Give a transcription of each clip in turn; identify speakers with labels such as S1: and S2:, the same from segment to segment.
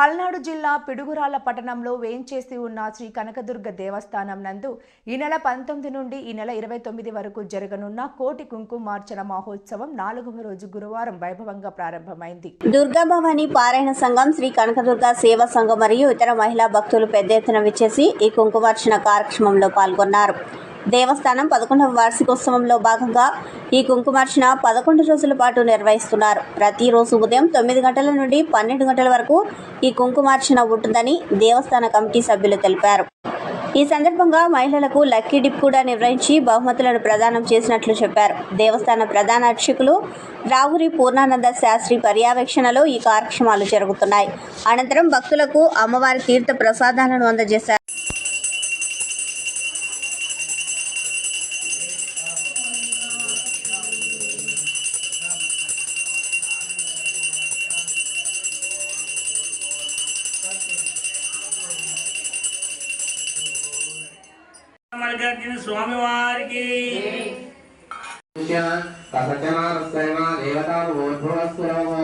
S1: పల్నాడు జిల్లా పిడుగురాళ్ళ పట్టణంలో వేంచేసి ఉన్న శ్రీ కనకదుర్గ దేవస్థానం నందు ఈ నెల పంతొమ్మిది నుండి ఈ నెల ఇరవై తొమ్మిది వరకు జరగనున్న కోటి కుంకుమార్చన మహోత్సవం నాలుగవ రోజు గురువారం వైభవంగా ప్రారంభమైంది.
S2: దుర్గాభవాని పారాయణ సంఘం శ్రీ కనకదుర్గ సేవా సంఘం మరియు ఇతర మహిళా భక్తులు పెద్ద ఎత్తున విచ్చేసి ఈ కుంకుమార్చన కార్యక్రమంలో పాల్గొన్నారు. దేవస్థానం పదకొండవ వార్షికోత్సవంలో భాగంగా ఈ కుంకుమార్చన పదకొండు రోజుల పాటు నిర్వహిస్తున్నారు. ప్రతిరోజు ఉదయం తొమ్మిది గంటల నుండి పన్నెండు గంటల వరకు ఈ కుంకుమార్చన ఉంటుందని దేవస్థాన కమిటీ సభ్యులు తెలిపారు. ఈ సందర్భంగా మహిళలకు లక్కీ డిప్ కూడా నిర్వహించి బహుమతులను ప్రదానం చేసినట్లు చెప్పారు. దేవస్థాన ప్రధాన అర్చకులు రావురి పూర్ణానంద శాస్త్రి పర్యవేక్షణలో ఈ కార్యక్రమాలు జరుగుతున్నాయి. అనంతరం భక్తులకు అమ్మవారి తీర్థ ప్రసాదాలను అందజేశారు.
S3: మల్లికార్జున స్వామి వారికి
S4: సత్యమానస్తేమా దేవతాభూర్భువస్సురవో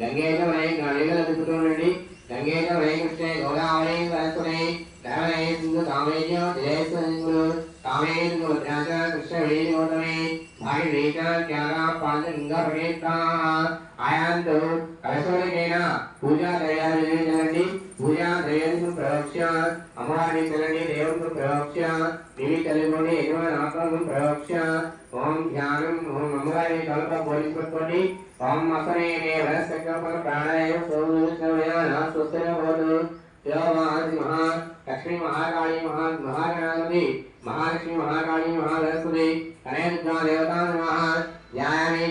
S4: గంగేశమై గణిగలదుకుతుండండి గంగేశమై కృష్ణే గోదావరి సరస్వతి. ధరణై సింధు కామేజ్య జయస్వరు కామేందు భద్రాచ కృష్ణ వేణోదమే భాగి రేచ త్యాగ ప్రవేశ ఆయాంతు పూజా తయారు పూజా ప్రవక్ష్య అమ్మవారిని తెలండి ప్రవక్ష్య దేవి తల్లిని ఎటువంటి ప్రవక్ష్య ఓం ధ్యానం ఓం అమ్మవారి కల్ప పోలిపెట్టుకొని ఓం అసనే వరసకల్పన ప్రాణాయ సోదృష్టమయాన స్వస్తిన భవతు. దేవమాది మహా లక్ష్మీ మహాకాళి మహా మహాగణాధిపతి మహాలక్ష్మి మహాకాళి మహాలక్ష్మి కనయదుర్గా దేవతా నమః ధ్యాయామి